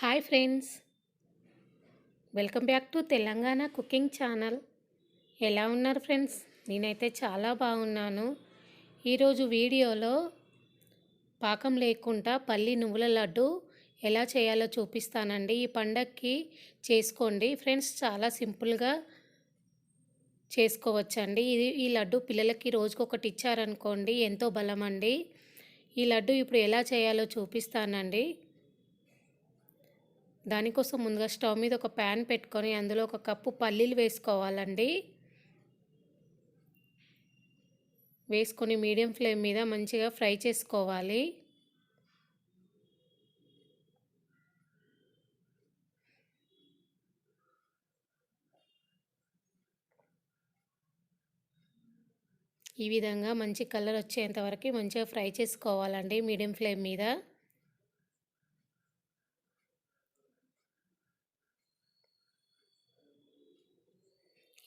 Hi friends. Welcome back to Telangana cooking channel. ఎలా ఉన్నారు friends? నేనైతే చాలా బాగున్నాను. ఈరోజు వీడియోలో పాకం లేకుండా పల్లి నువ్వుల లడ్డు ఎలా చేయాలో చూపిస్తానండి. ఈ పండగకి చేసుకోండి. ఫ్రెండ్స్ చాలా సింపుల్గా చేసుకోవచ్చండి. ఇది ఈ లడ్డు పిల్లలకి రోజుకొకటి ఇచ్చారనుకోండి ఎంతో బలం అండి ఈ లడ్డు ఇప్పుడు ఎలా చేయాలో చూపిస్తానండి. దానికోసం ముందుగా స్టవ్ మీద ఒక ప్యాన్ పెట్టుకొని అందులో ఒక కప్పు పల్లీలు వేసుకోవాలండి. వేసుకొని మీడియం ఫ్లేమ్ మీద మంచిగా ఫ్రై చేసుకోవాలి. ఈ విధంగా మంచి కలర్ వచ్చేంత వరకు మంచిగా ఫ్రై చేసుకోవాలండి మీడియం ఫ్లేమ్ మీద.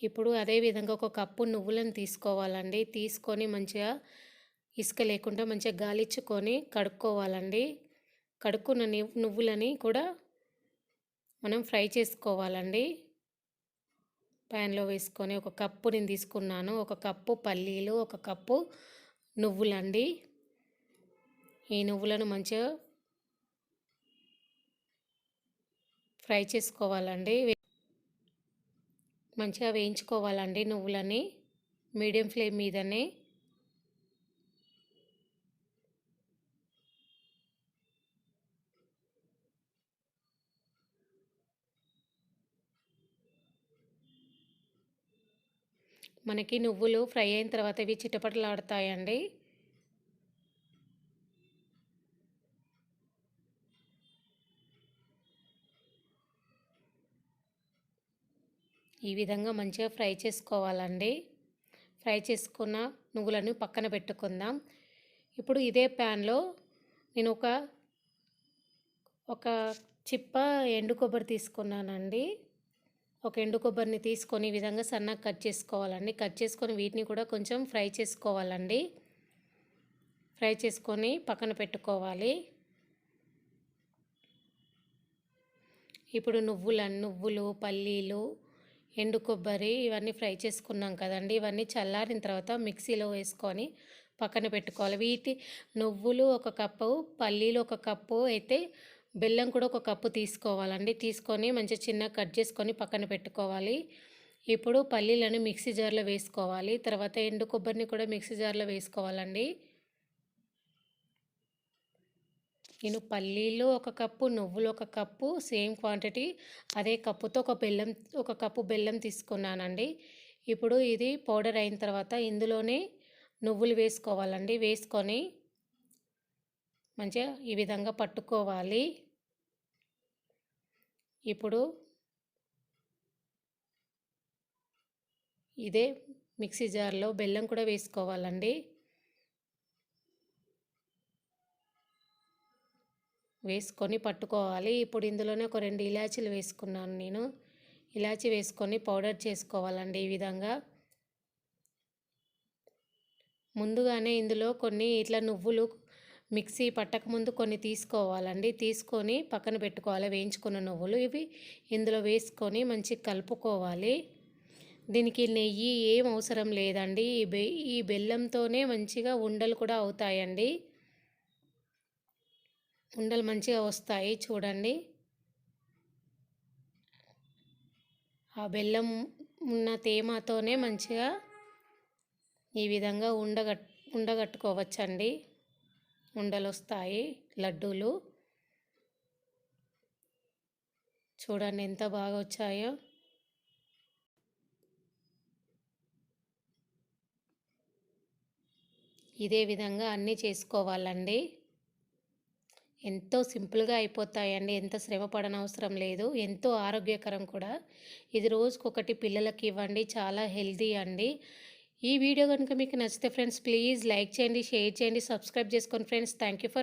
ఇప్పుడు అదే విధంగా ఒక కప్పు నువ్వులను తీసుకోవాలండి. తీసుకొని మంచిగా ఇసుక లేకుండా మంచిగా గాలిచ్చుకొని కడుక్కోవాలండి. కడుక్కున్న నువ్వులని కూడా మనం ఫ్రై చేసుకోవాలండి. ప్యాన్లో వేసుకొని ఒక కప్పు నేను తీసుకున్నాను. ఒక కప్పు పల్లీలు ఒక కప్పు నువ్వులండి. ఈ నువ్వులను మంచిగా ఫ్రై చేసుకోవాలండి. మంచిగా వేయించుకోవాలండి నువ్వులని మీడియం ఫ్లేమ్ మీదనే. మనకి నువ్వులు ఫ్రై అయిన తర్వాత ఇవి చిటపటలాడతాయండి. ఈ విధంగా మంచిగా ఫ్రై చేసుకోవాలండి. ఫ్రై చేసుకున్న నువ్వులను పక్కన పెట్టుకుందాం. ఇప్పుడు ఇదే ప్యాన్లో నేను ఒక ఒక చిప్ప ఎండు కొబ్బరి తీసుకున్నానండి. ఒక ఎండు కొబ్బరిని తీసుకొని ఈ విధంగా సన్నగా కట్ చేసుకోవాలండి. కట్ చేసుకొని వీటిని కూడా కొంచెం ఫ్రై చేసుకోవాలండి. ఫ్రై చేసుకొని పక్కన పెట్టుకోవాలి. ఇప్పుడు నువ్వుల నువ్వులు పల్లీలు ఎండు కొబ్బరి ఇవన్నీ ఫ్రై చేసుకున్నాం కదండి. ఇవన్నీ చల్లారిన తర్వాత మిక్సీలో వేసుకొని పక్కన పెట్టుకోవాలి. వీటి నువ్వులు ఒక కప్పు పల్లీలు ఒక కప్పు అయితే బెల్లం కూడా ఒక కప్పు తీసుకోవాలండి. తీసుకొని మంచిగా చిన్న కట్ చేసుకొని పక్కన పెట్టుకోవాలి. ఇప్పుడు పల్లీలను మిక్సీ జార్లో వేసుకోవాలి. తర్వాత ఎండు కొబ్బరిని కూడా మిక్సీ జార్లో వేసుకోవాలండి. నేను పల్లీలు ఒక కప్పు నువ్వులు ఒక కప్పు సేమ్ క్వాంటిటీ అదే కప్పుతో ఒక బెల్లం ఒక కప్పు బెల్లం తీసుకున్నానండి. ఇప్పుడు ఇది పౌడర్ అయిన తర్వాత ఇందులోనే నువ్వులు వేసుకోవాలండి. వేసుకొని మంచిగా ఈ విధంగా పట్టుకోవాలి. ఇప్పుడు ఇదే మిక్సీ జార్లో బెల్లం కూడా వేసుకోవాలండి. వేసుకొని పట్టుకోవాలి. ఇప్పుడు ఇందులోనే ఒక రెండు ఇలాచీలు వేసుకున్నాను నేను. ఇలాచి వేసుకొని పౌడర్ చేసుకోవాలండి ఈ విధంగా. ముందుగానే ఇందులో కొన్ని ఇట్లా నువ్వులు మిక్సీ పట్టక ముందు కొన్ని తీసుకోవాలండి. తీసుకొని పక్కన పెట్టుకోవాలి. వేయించుకున్న నువ్వులు ఇవి ఇందులో వేసుకొని మంచి కలుపుకోవాలి. దీనికి నెయ్యి ఏం అవసరం లేదండి. ఈ బె ఈ బెల్లంతోనే మంచిగా ఉండలు కూడా అవుతాయండి. ఉండలు మంచిగా వస్తాయి చూడండి. ఆ బెల్లం ఉన్న తేమతోనే మంచిగా ఈ విధంగా ఉండగట్ ఉండగట్టుకోవచ్చండి. ఉండలు వస్తాయి లడ్డూలు. చూడండి ఎంత బాగా వచ్చాయో. ఇదే విధంగా అన్నీ చేసుకోవాలండి. ఎంతో సింపుల్గా అయిపోతాయండి. ఎంత శ్రమ పడనవసరం లేదు. ఎంతో ఆరోగ్యకరం కూడా. ఇది రోజుకొకటి పిల్లలకి ఇవ్వండి. చాలా హెల్దీ అండి. ఈ వీడియో కనుక మీకు నచ్చితే ఫ్రెండ్స్ ప్లీజ్ లైక్ చేయండి షేర్ చేయండి సబ్స్క్రైబ్ చేసుకోండి ఫ్రెండ్స్. Thank you for